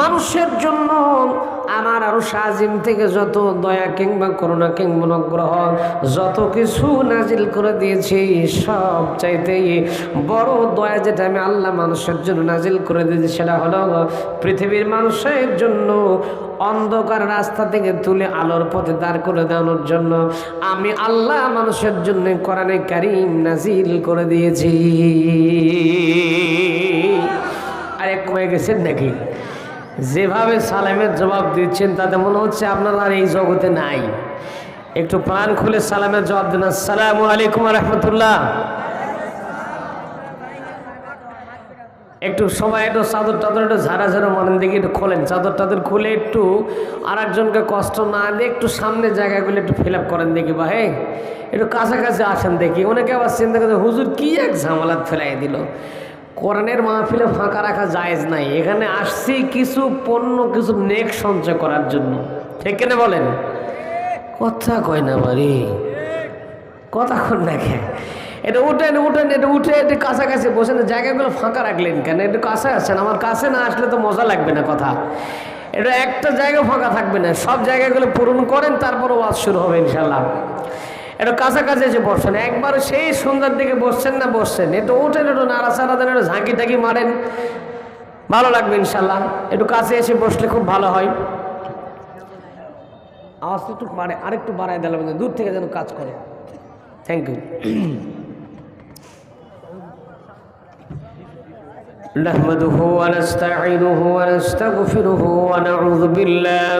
মানুষের জন্য আমার আরও সাজিম থেকে যত দয়া কিংবা করুণা কিংবা অনুগ্রহ, যত কিছু নাজিল করে দিয়েছি, সব চাইতে বড় দয়া যেটা আমি আল্লাহ মানুষের জন্য নাজিল করে দিয়েছি, সেটা হলো পৃথিবীর মানুষের জন্য অন্ধকার রাস্তা থেকে তুলে আলোর পথে দাঁড় করে দেওয়ানোর জন্য আমি আল্লাহ মানুষের জন্য কোরআনে কারিম নাজিল করে দিয়েছি। আরে কমে গেছেন নাকি? যেভাবে সালামের জবাব দিচ্ছেন, তাতে মনে হচ্ছে আপনারা আর এই জগতে নাই। একটু প্রাণ খুলে সালামের জবাব দেন। আসসালামু আলাইকুম রহমতুল্লাহ। একটু সময় একটু চাদর টাদর একটু ঝাড়া ঝাড়া মনের দিকে একটু খোলেন। চাদর টাদর খুলে একটু আর একজনকে কষ্ট না দিয়ে একটু সামনের জায়গাগুলো একটু ফিল করেন, দেখি বা হ্যাঁ একটু কাছাকাছি আসেন, দেখি। অনেকে আবার চিন্তা করছে হুজুর কি এক ঝামেলা ফেলাই দিল? কোরআনের মাহফিলে ফাঁকা রাখা জায়েজ নাই। এখানে আসছি কিছু পণ্য, কিছু নেক সঞ্চয় করার জন্য। ঠিক বলেন? কথা কয় না বাড়ি। কথা কন দেখে এটা উঠেন উঠেন, এটা উঠে একটু কাছাকাছি বসেন, জায়গাগুলো ফাঁকা রাখলেন কেন? একটু কাছে আসছেন আমার কাছে না আসলে তো মজা লাগবে না কথা। এটা একটা জায়গা ফাঁকা থাকবে না। সব জায়গাগুলো পূরণ করেন, তারপরে ওয়াজ শুরু হবে ইনশাল্লাহ একটু কাছাকাছি এসে বসছেন একবার সেই সন্ধ্যার দিকে বসছেন না বসছেন একটু উঠেন একটু নাড়াচাড়া দেন একটু ঝাঁকি টাকি মারেন ভালো লাগবে ইনশাল্লাহ একটু কাছে এসে বসলে খুব ভালো হয় আওয়াজটা একটু বাড়ে আরেকটু বাড়ায় দিলাম দূর থেকে যেন কাজ করে থ্যাংক ইউ نحمده ونستعينه ونستغفره ونعوذ بالله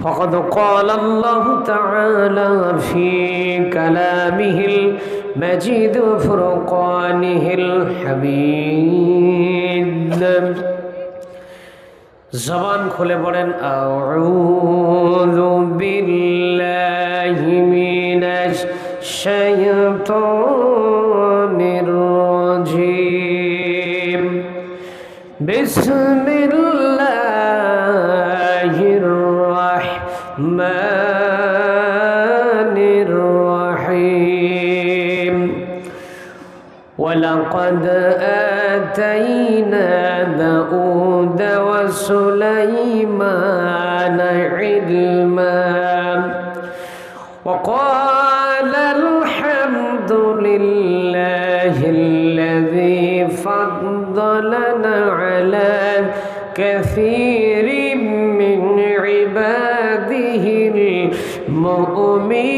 فقد قال الله تعالى في كلامه المجيد وفرقانه الحميد জবান খুলে পড়েন আউযু বিল্লাহি মিনাশ শাইতানির রাজিম বিসমিল্লাহির ولقد آتينا داود وسليمان علما. وقال الحمد لله الذي فضلنا على كثير من عباده المؤمنين.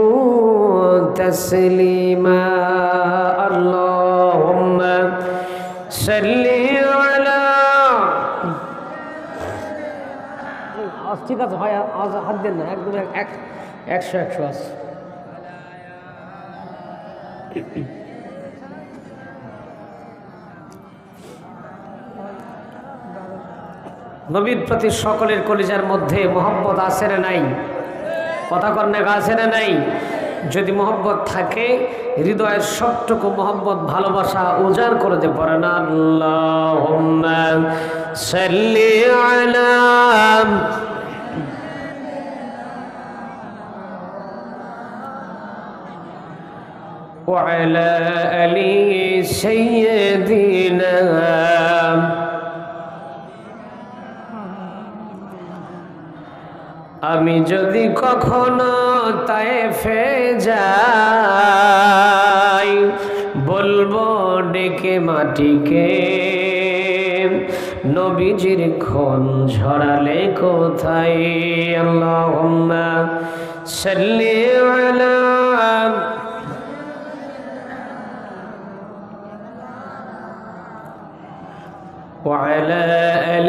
تسليما اللهم صل على ঠিক আছে ভাই আওয়াজ হাত দেন না একদম এক একশো একশো আছে নবীর প্রতি সকলের কলিজার মধ্যে মোহাম্মদ আছে না নাই কথা কন্যা আছে না নাই যদি মোহব্বত থাকে হৃদয়ের সবটুকু মোহব্বত ভালোবাসা উজাড় করে যে পড়ে না আল্লাহ সাল্লি আলা وعلى آل سيدنا আমি যদি কখনো তায়েফে যাই বলবো ডেকে মাটিকে নবীজির খন ঝরালে কোথায় আল্লাহুম্মা সাল্লি আলা وعلى آل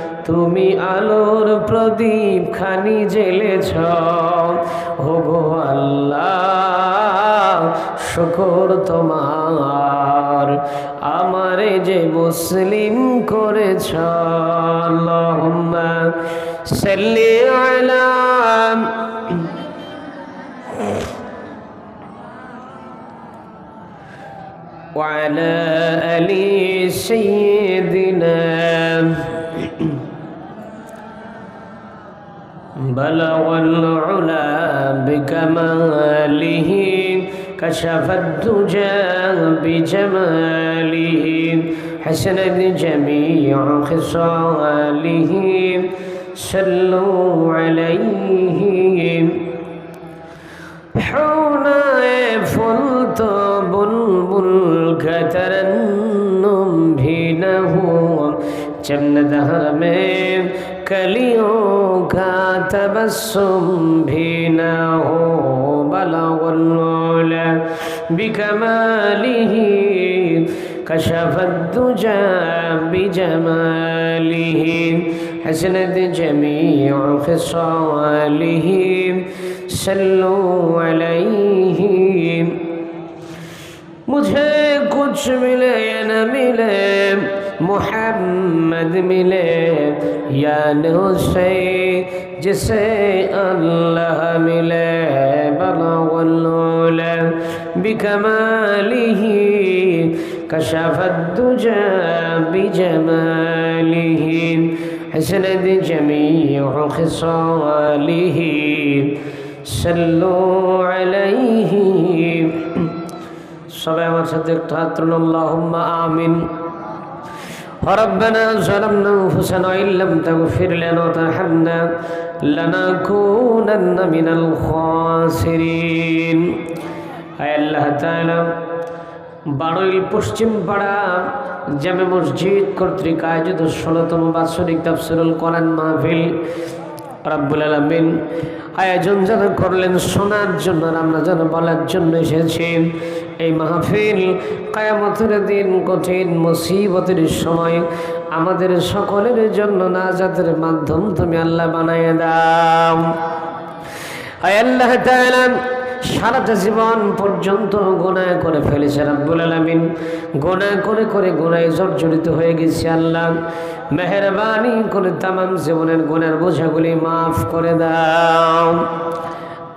তুমি আলোর প্রদীপ খানি জেলেছ গো আল্লাহ শুকর তোমার আমারে যে মুসলিম করেছ আল্লাহুম্মা সাল্লি আলা وعلى آل سيدنا بلغ العلا بكماله كشف الدجى بجماله حسن جميع خصاله صلوا عليه حولاي فلت بلبل كترنم حينه चमन दहर में कलियों का तबस्सुम भी न हो बलगुल बिकमालिही كشف الدجى بجماله حسنت جميع خصاله صلوا عليه मुझे कुछ मिले या न محمد ملے یا حسین جسے اللہ ملے بلغ العلا بکماله كشف الدجى بجماله حسن جميع خصاله صلوا عليه সবাই আমার সাথে একটু اللهم آمين ربنا ظلمنا انفسنا وان لم تغفر لنا وترحمنا لنكونن من الخاسرين আয় আল্লাহ তাআলা বারোইল পশ্চিম পাড়া জামে মসজিদ কর্তৃক আয়োজিত ষোলতম বাৎসরিক তাফসিরুল কোরআন মাহফিল রাব্বুল আলামিন আয়োজন যারা করলেন শোনার জন্য আর আমরা যেন বলার জন্য এসেছি এই মাহফিল কায়ামতের দিন কঠিন মুসিবতের সময় আমাদের সকলের জন্য নাজাতের মাধ্যম তুমি আল্লাহ বানায় দাও। আল্লাহ সারাটা জীবন পর্যন্ত গোনায় করে ফেলেছে রাব্বুল আলামিন। গোনায় করে করে গোনায় জর্জরিত হয়ে গেছে আল্লাহ। মেহরবানি করে তামাম জীবনের গোনার বোঝাগুলি মাফ করে দাও।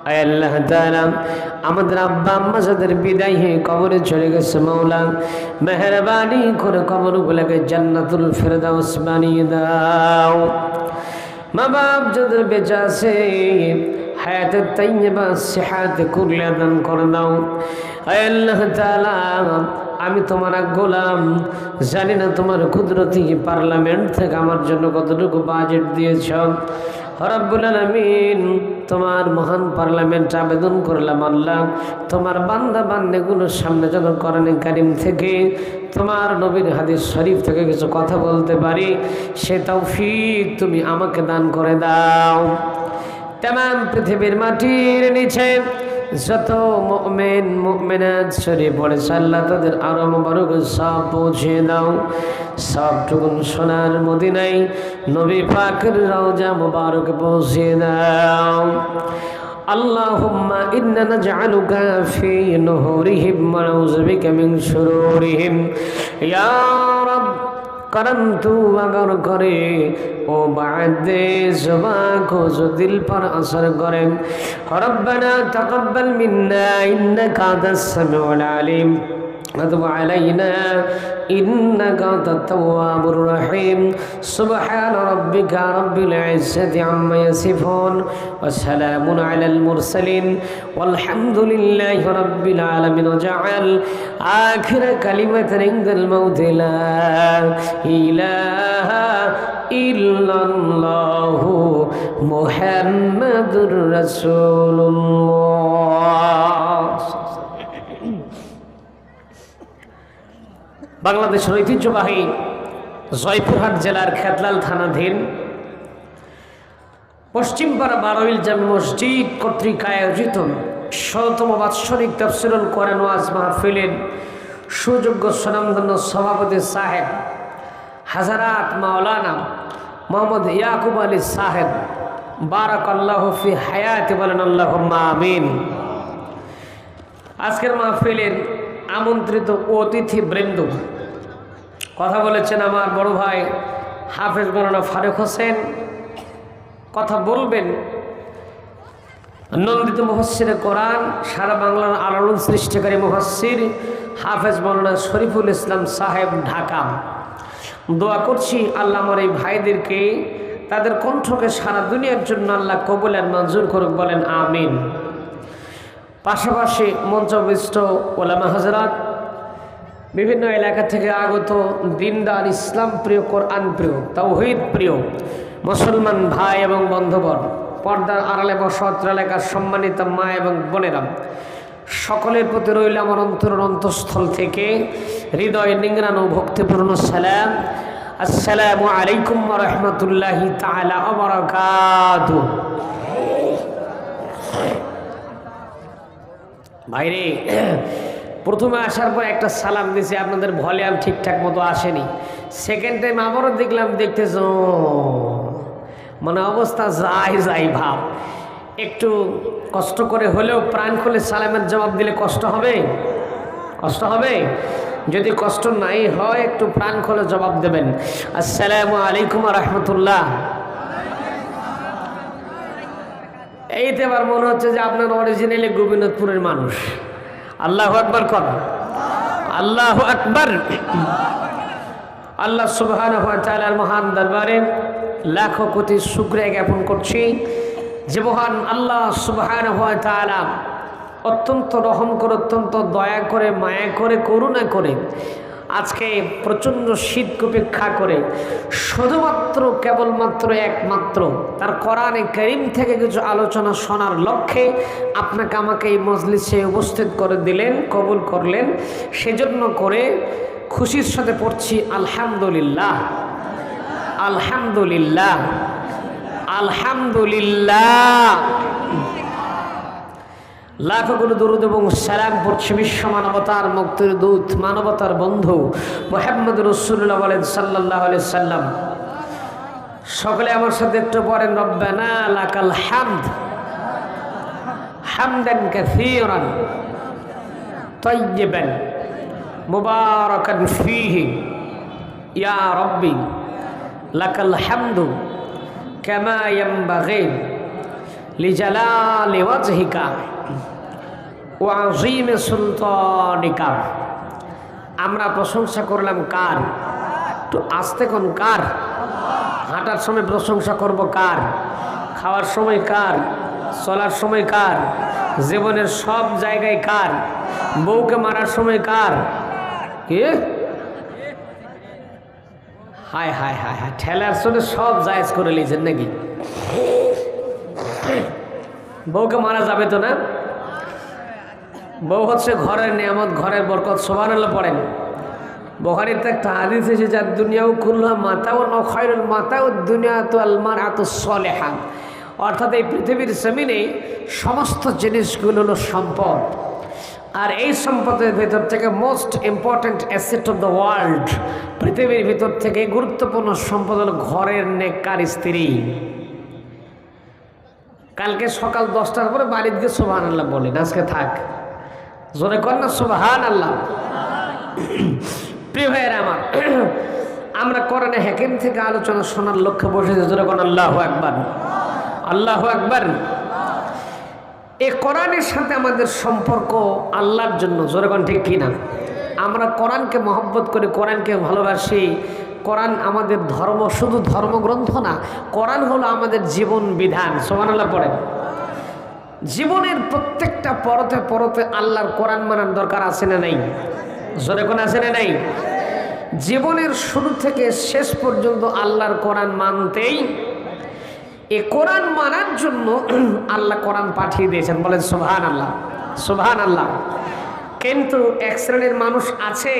আল্লাহ তাআলা, আমাদের আব্বা আম্মা যাদের বিদায় হয়ে কবরে চলে গেছে মাওলা, মেহরবানি করে কবরগুলোকে জান্নাতুল ফেরদাউস বানিয়ে দাও। মা বাপ যাদের বেঁচে আছে হায়াতের তাইবা সেহাতে কুরলে দান করে দাও। আল্লাহ তাআলা, আমি তোমার গোলাম, জানি না তোমার কুদরতি পার্লামেন্ট থেকে আমার জন্য কতটুকু বাজেট দিয়েছ। রব্বুল তোমার মহান পার্লামেন্ট আবেদন করলাম, আল্লাহ। তোমার বান্দা বান্দেগুলোর সামনে যেন করেন কারিম থেকে তোমার নবীর হাদিস শরীফ থেকে কিছু কথা বলতে পারি, সে তৌফিক তুমি আমাকে দান করে দাও। তেমন পৃথিবীর মাটির নিচে যত মুমিন মুমিনাত শরীফ পড়েছে আল্লাহ তাদের আরো মোবারক সব পৌঁছে দাও সবটুকুন সোনার মদিনাই নবী পাকের রওজা মোবারক পৌঁছে দাও اللهم إنا نجعلك في نهورهم ونعوذ بك من شرورهم يا رب করন্তু আগর করে ও বাদে জবা খোঁজ দিল পর আসর করেন রব্বানা তাকাব্বাল মিন্না, ইন্নাকা আনতাস সামিউল আলিম। وتب علينا. إنك أنت التواب الرحيم. سبحان ربك رب العزة عما يصفون وسلام على المرسلين. والحمد لله رب العالمين. وجعل آخر كلمة عند الموت لا إله إلا الله. محمد رسول الله. বাংলাদেশের ঐতিহ্যবাহী জয়পুরহাট জেলার খেতলাল থানাধীন পশ্চিমপাড়া বারোইল জামি মসজিদ কর্তৃক আয়োজিত শততম বাৎসরিক তফসিরুল কোরআন ওয়াজ মাহফিলের সুযোগ্য সুনামধন্য সভাপতি সাহেব হাজারাত মাওলানা মোহাম্মদ ইয়াকুব আলী সাহেব। বারাক আল্লাহ ফি হায়াতি বলেন আল্লাহ আমিন। আজকের মাহফিলের আমন্ত্রিত অতিথি বৃন্দ কথা বলেছেন আমার বড় ভাই হাফেজ মৌলানা ফারুক হোসেন। কথা বলবেন। নন্দিত মুহসিরে কোরআন, সারা বাংলার আলোড়ন সৃষ্টিকারী মুহসির হাফেজ মৌলানা শরীফুল ইসলাম সাহেব, ঢাকা। দোয়া করছি আল্লাহ আমার এই ভাইদেরকে, তাদের কণ্ঠকে সারা দুনিয়ার জন্য আল্লাহ কবুলের মঞ্জুর করুক, বলেন আমিন। পাশাপাশি মঞ্চবিষ্ট ওলামা হাজরাত বিভিন্ন এলাকা থেকে আগত দিনদার ইসলাম প্রিয়, কোরআন প্রিয় তাও তাওহিদ প্রিয়, মুসলমান ভাই এবং বন্ধুবর পর্দার আড়ালে বসত এলাকার সম্মানিত মা এবং বোনেরা, সকলের প্রতি রইল আমার অন্তরের অন্তঃস্থল থেকে হৃদয় নিংরানো ভক্তিপূর্ণ সালাম। আসসালামু আলাইকুম রহমতুল্লাহি তালা অবরাকাতু ভাইরে প্রথমে আসার পর একটা সালাম দিয়েছে আপনাদের ভলিউম ঠিকঠাক মতো আসেনি। সেকেন্ড টাইম আবারও দেখলাম, দেখতেছ মানে অবস্থা যাই যাই ভাব। একটু কষ্ট করে হলেও প্রাণ খুলে সালামের জবাব দিলে কষ্ট হবে? কষ্ট হবে? যদি কষ্ট নাই হয়, একটু প্রাণ খুলে জবাব দেবেন। আসসালামু আলাইকুম রহমতুল্লাহ। এইতে এবার মনে হচ্ছে যে আপনার অরিজিনালি গোবিন্দপুরের মানুষ। আল্লাহ আকবর কর। আল্লাহ আকবর। আল্লাহ সুবহান মহান দরবারে লাখো কোটি শুক্রিয়া জ্ঞাপন করছি যে মহান আল্লাহ সুবহান অত্যন্ত রহম করে, অত্যন্ত দয়া করে, মায়া করে, করুণা করে আজকে প্রচণ্ড শীত উপেক্ষা করে শুধুমাত্র কেবলমাত্র একমাত্র তার কোরআনে করিম থেকে কিছু আলোচনা শোনার লক্ষ্যে আপনাকে আমাকে এই মজলিসে উপস্থিত করে দিলেন, কবুল করলেন। সেজন্য করে খুশির সাথে পড়ছি, আলহামদুলিল্লাহ আলহামদুলিল্লাহ আলহামদুলিল্লাহ। লাখগুলো দরুদ এবং সালাম পড়ছে বিশ্ব মানবতার মুক্তির দূত মানবতার বন্ধু মোহাম্মদ রসুল্লাহ বলেন সাল্লাহ সাল্লাম সকলে আমার সাথে একটু পড়েন রব্বানা লাকাল হামদ হামদান কাসীরান طيبا মুবারাকান ফীহি ইয়া রব্বি লাকাল হামদু কামা ইয়ানবাগি লিজালালি ওয়াজহিকা ও আজিমে সুলতানিকা। আমরা প্রশংসা করলাম কার? একটু আসতে কোন কার? হাঁটার সময় প্রশংসা করব কার? খাওয়ার সময় কার? চলার সময় কার? জীবনের সব জায়গায় কার? বউকে মারার সময় কার? কি? হায় হায় হায় হায়, ঠেলার সঙ্গে সব জায়েজ করে নিয়েছেন নাকি? বউকে মারা যাবে তো না? বউ হচ্ছে ঘরের নিয়ামত, ঘরের বরকত সোভান পড়েন। বখারিতে একটা হাদিস এসে যার দুনিয়াও খুল্লা মাতাও নখয়রুল মাতাও দুনিয়া তো আলমার এত সলেহা। অর্থাৎ এই পৃথিবীর জমিনে সমস্ত জিনিসগুলো হলো সম্পদ। আর এই সম্পদের ভেতর থেকে most important asset of the world পৃথিবীর ভিতর থেকে গুরুত্বপূর্ণ সম্পদ হলো ঘরের নেককার স্ত্রী। কালকে সকাল দশটার পরে বাড়িতে গিয়ে সোভান আল্লাহ বলেন, আজকে থাক। জোরে কর না সোভান আল্লাহ প্রিয় ভাইয়েরা আমার, আমরা কোরআনে হেকেম থেকে আলোচনা শোনার লক্ষ্যে বসেছি, জোরে কর আল্লাহ একবার আল্লাহ একবার এ কোরআনের সাথে আমাদের সম্পর্ক আল্লাহর জন্য, জোরে কোন ঠিক কিনা? আমরা কোরআনকে মহব্বত করে, কোরআনকে ভালোবাসি। কোরআন আমাদের ধর্ম, শুধু ধর্মগ্রন্থ না, কোরআন হলো আমাদের জীবন বিধান সোমান আল্লাহ পড়েন। জীবনের প্রত্যেকটা পরতে পরতে আল্লাহর কোরআন মানার দরকার আছে না নাই? জোরে কোন আছে না নাই? জীবনের শুরু থেকে শেষ পর্যন্ত আল্লাহর কোরআন মানতেই, এ কোরআন মানার জন্য আল্লাহ কোরআন পাঠিয়ে দিয়েছেন। বলেন সুবহান আল্লাহ সুবহান আল্লাহ কিন্তু এক শ্রেণির মানুষ আছে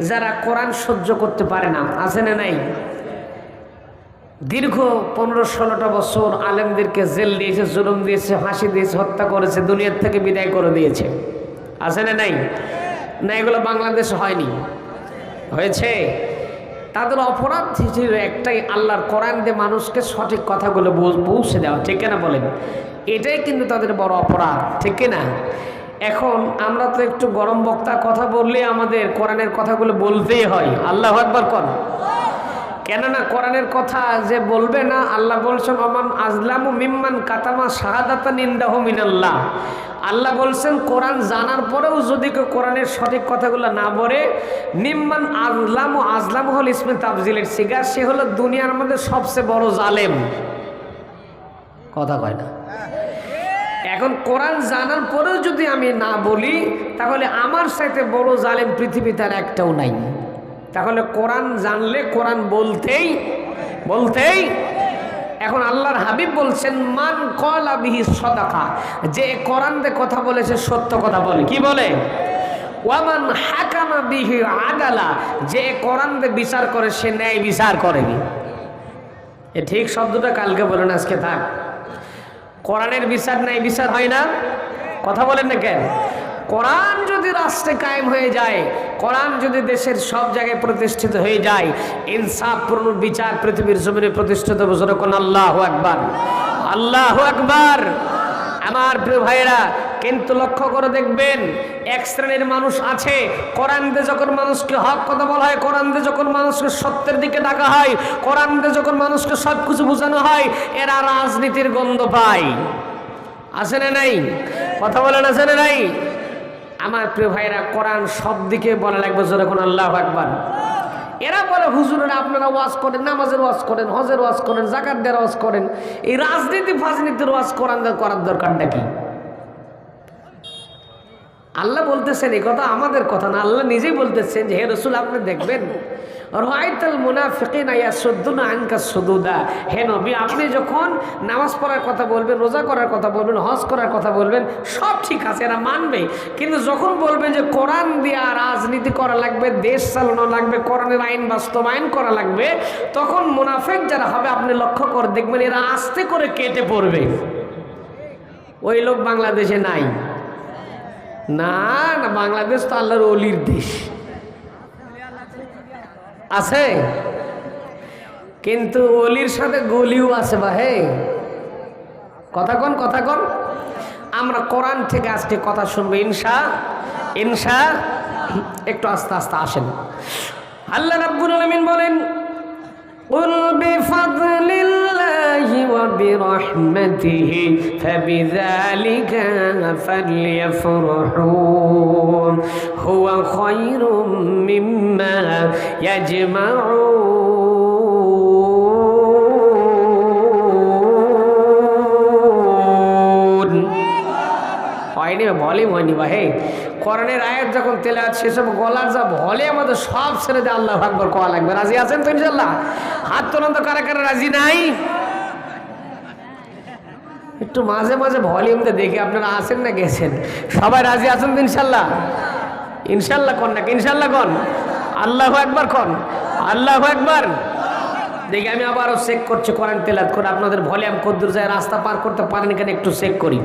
যারা কোরআন সহ্য করতে পারে না। আছে না নাই? দীর্ঘ পনেরো ষোলোটা বছর আলেমদেরকে জেল দিয়েছে, জুলুম দিয়েছে, ফাঁসি দিয়েছে, হত্যা করেছে, দুনিয়ার থেকে বিদায় করে দিয়েছে। আছে না নাই? না, এগুলো বাংলাদেশে হয়নি। হয়েছে? তাদের অপরাধ ছিল একটাই আল্লাহর কোরআন দিয়ে মানুষকে সঠিক কথাগুলো পৌঁছে দেওয়া, ঠিক না বলেন? এটাই কিন্তু তাদের বড় অপরাধ, ঠিক না এখন আমরা তো একটু গরম বক্তা কথা বললে আমাদের কোরআনের কথাগুলো বলতেই হয়। আল্লাহ একবার কর কেননা কোরআনের কথা যে বলবে না, আল্লাহ বলছেন অমান আজলামু মিম্মান কাতামা শাহাদাতা নিন্দাহ মিনাল্লাহ। আল্লাহ বলছেন, কোরআন জানার পরেও যদি কেউ কোরআনের সঠিক কথাগুলো না বলে নিম্মান আজলামু, আজলাম হল ইসমে তাফজিলের সিগার সে হলো দুনিয়ার মধ্যে সবচেয়ে বড় জালেম। কথা কয় না। এখন কোরআন জানার পরেও যদি আমি না বলি, তাহলে আমার সাথে বড় জালেম পৃথিবীতে আর একটাও নাই। তাহলে কোরআন জানলে কোরআন বলতেই বলতেই, এখন আল্লাহর হাবিব বলছেন, মান কলা বিহি সদাকা যে কোরআন দিয়ে কথা বলেছে, সত্য কথা বলে। কি বলে? ওয়ামান হাকামা বিহি আদালা যে কোরআন দিয়ে বিচার করে, সে ন্যায় বিচার করেনি। এ ঠিক শব্দটা কালকে বলেন, আজকে থাক। কোরআনের বিচার নাই বিচার হয় না? কথা বলেন না কেন? কোরআন যদি রাষ্ট্রে কায়েম হয়ে যায়, কোরআন যদি দেশের সব জায়গায় প্রতিষ্ঠিত হয়ে যায়, ইনসাফপূর্ণ বিচার পৃথিবীর জমিনে প্রতিষ্ঠিত বছর আল্লাহ একবার আল্লাহ একবার আমার প্রিয় ভাইয়েরা, কিন্তু লক্ষ্য করে দেখবেন, এক শ্রেণির মানুষ আছে কোরআন দিয়ে যখন মানুষকে হক কথা বলা হয় কোরআন দিয়ে যখন মানুষকে সত্যের দিকে ডাকা হয় কোরআন দিয়ে যখন মানুষকে সব কিছু বোঝানো হয়, এরা রাজনীতির গন্ধ পায়। আছে না নাই? কথা বলেন আছে না নাই? আমার প্রিয় ভাইরা, কোরআন সব দিকে বলা লাগবে যখন আল্লাহ একবার এরা বলে, হুজুরেরা আপনারা ওয়াজ করেন, নামাজের ওয়াজ করেন, হজের ওয়াজ করেন জাকাতদের ওয়াজ করেন, এই রাজনীতি ফাজনীতির ওয়াজ কোরআন করার দরকারটা কি? আল্লাহ বলতেছেন এই কথা আমাদের কথা না, আল্লাহ নিজেই বলতেছেন যে, হে রসুল, আপনি দেখবেন রাইতাল মুনাফিকিন আয়া সদ্দুনা আনকা সদুদা। হে নবী, আপনি যখন নামাজ পড়ার কথা বলবেন, রোজা করার কথা বলবেন, হজ করার কথা বলবেন, সব ঠিক আছে, এরা মানবে। কিন্তু যখন বলবেন যে কোরআন দিয়া রাজনীতি করা লাগবে, দেশ চালানো লাগবে, কোরআনের আইন বাস্তবায়ন করা লাগবে, তখন মুনাফেক যারা হবে, আপনি লক্ষ্য করে দেখবেন, এরা আস্তে করে কেটে পড়বে। ওই লোক বাংলাদেশে নাই। না না, বাংলাদেশ তো আল্লাহর অলির দেশ। আছে? কিন্তু অলির সাথে গলিও আছে বা হে? কথা কন কথা কন। আমরা কোরআন থেকে আজকে কথা শুনব ইনসা ইনসা একটু আস্তে আস্তে আসেন। আল্লাহ রাব্বুল আলমিন বলেন قل بفضل الله وبرحمته فبذلك فليفرحوا هو خير مما يجمعون হয়নি ভলিউম হয়নি বা হে করণের আয়াত যখন তেলে আছে সেসব গলার যা ভলে আমাদের সব ছেড়ে দিয়ে আল্লাহ ভাগবর কোয়া লাগবে। রাজি আছেন তো ইনশাল্লাহ হাত তোলেন তো কারা কারা রাজি নাই? একটু মাঝে মাঝে ভলিউমটা দেখে, আপনারা আসেন না গেছেন? সবাই রাজি আছেন তো ইনশাল্লাহ ইনশাল্লাহ কন নাকি? ইনশাল্লাহ কন? আল্লাহ একবার কন? আল্লাহ একবার দেখি, আমি আবারও চেক করছি কোরআন তেলাত করে, আপনাদের ভলিউম কদ্দুর যায়, রাস্তা পার করতে পারেন এখানে একটু চেক করি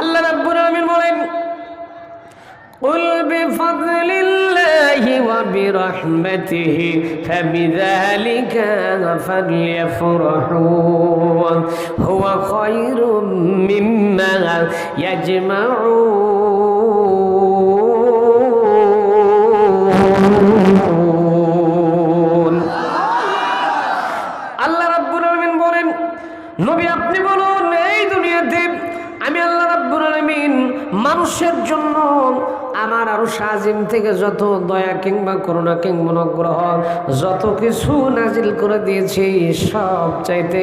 আল্লাহ রাব্বুল আলামিন বলেন قل بفضل الله وبرحمته فبذلك فليفرحوا هو خير مما يجمعون আল্লাহ রাব্বুল আলামিন বলেন নবী আপনি বলুন এই দুনিয়াতে আমি আল্লাহ রাব্বুল আলামিন মানুষের জন্য আমার আরও সাজিম থেকে যত দয়া কিংবা করুণা কিংবা অনুগ্রহ, যত কিছু নাজিল করে দিয়েছি, সব চাইতে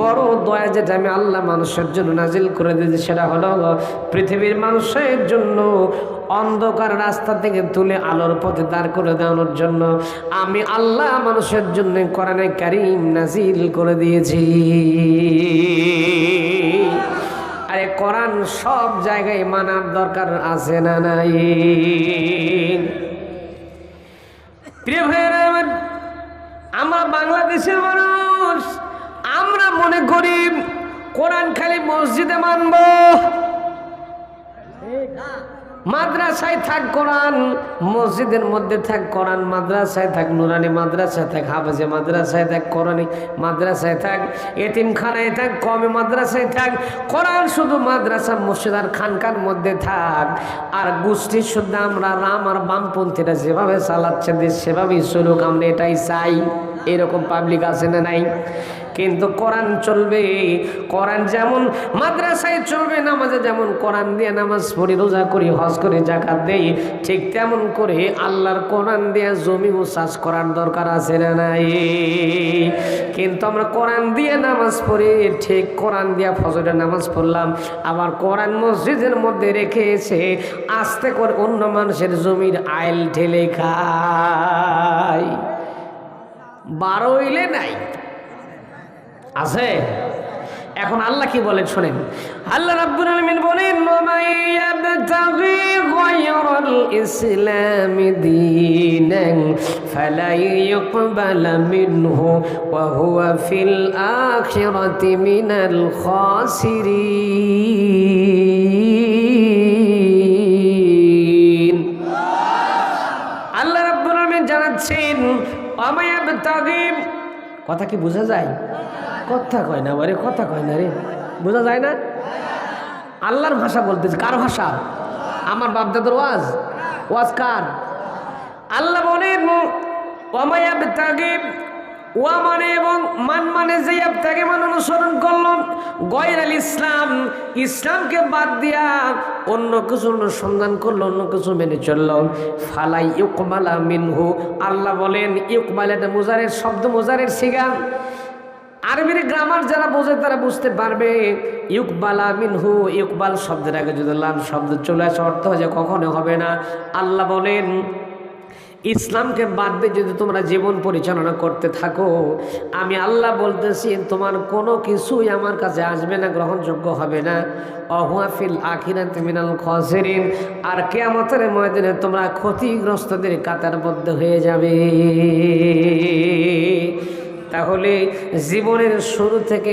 বড় দয়া যেটা আমি আল্লাহ মানুষের জন্য নাজিল করে দিয়েছি, সেটা হলো পৃথিবীর মানুষের জন্য অন্ধকার রাস্তা থেকে তুলে আলোর পথে দাঁড় করে দেওয়ানোর জন্য আমি আল্লাহ মানুষের জন্য কোরআনে কারিম নাজিল করে দিয়েছি। আরে কোরআন সব জায়গায় মানার দরকার আছে না নাই? প্রিয় আমরা বাংলাদেশের মানুষ, আমরা মনে করি কোরআন খালি মসজিদে মানব। মাদ্রাসায় থাক কোরআন, মসজিদের মধ্যে থাক কোরআন, মাদ্রাসায় থাক নুরানি, মাদ্রাসায় থাক হাফেজে, মাদ্রাসায় থাক কোরআনি, মাদ্রাসায় থাক এতিমখানায় থাক, কমে মাদ্রাসায় থাক। কোরআন শুধু মাদ্রাসা, মসজিদ আর খানকার মধ্যে থাক। আর গোষ্ঠী শুদ্ধ আমরা রাম আর বামপন্থীরা যেভাবে চালাচ্ছে সেভাবেই চলুক, আমরা এটাই চাই। এরকম পাবলিক আছে না নাই? কিন্তু কোরআন চলবে। কোরআন যেমন মাদ্রাসায় চলবে, নামাজে যেমন কোরআন দিয়ে নামাজ পড়ি, রোজা করি, হজ করি, জাকাত দেই ঠিক তেমন করে আল্লাহর কোরআন দিয়ে জমি চাষ করার দরকার আছে না নাই? কিন্তু আমরা কোরআন দিয়ে নামাজ পড়ি, ঠিক কোরআন দিয়ে ফজরের নামাজ পড়লাম, আবার কোরআন মসজিদের মধ্যে রেখে এসে আস্তে করে অন্য মানুষের জমির আইল ঠেলে খায়। বারো হইলে নাই আছে? এখন আল্লাহ কি বলেন, শোনেন। আল্লাহ রাব্বুল আলামিন বলেন মাইয়াবতাগি গায়রাল ইসলামি দীনান ফালা ইউকবাল মিনহু ওয়া হুয়া ফিল আখিরাতি মিনাল খাসিরিন। আল্লাহ রাব্বুল আলামিন জানাচ্ছেন অমায়াবতাগি কথা কি বোঝা যায়? কথা কয় না বারে, কথা কয় না রে। বোঝা যায় না? আল্লাহর ভাষা বলতেছে, কার ভাষা? আমার বাপদাদার ওয়াজ। ওয়াজ কার? আল্লাহ বলেন ওয়া মানে এবং মান মানে মান অনুসরণ করল গয়ের আল ইসলাম, ইসলামকে বাদ দিয়া অন্য কিছু অনুসন্ধান করল, অন্য কিছু মেনে ফালাই আল্লাহ বলেন শব্দ, মোজারের সিগাম আরবির গ্রামার যারা বোঝে তারা বুঝতে পারবে। ইকবাল আমিন হু ইকবাল শব্দের আগে যদি লাম শব্দ চলে আসে, অর্থ হয় যে কখনো হবে না। আল্লাহ বলেন, ইসলামকে বাদ দিয়ে যদি তোমরা জীবন পরিচালনা করতে থাকো, আমি আল্লাহ বলতেছি, তোমার কোনো কিছুই আমার কাছে আসবে না, গ্রহণযোগ্য হবে না। অহুয়াফিল আখিরাত মিনাল খসেরিন, আর কেয়ামতের ময়দানে তোমরা ক্ষতিগ্রস্তদের কাতারবদ্ধ হয়ে যাবে। তাহলে জীবনের শুরু থেকে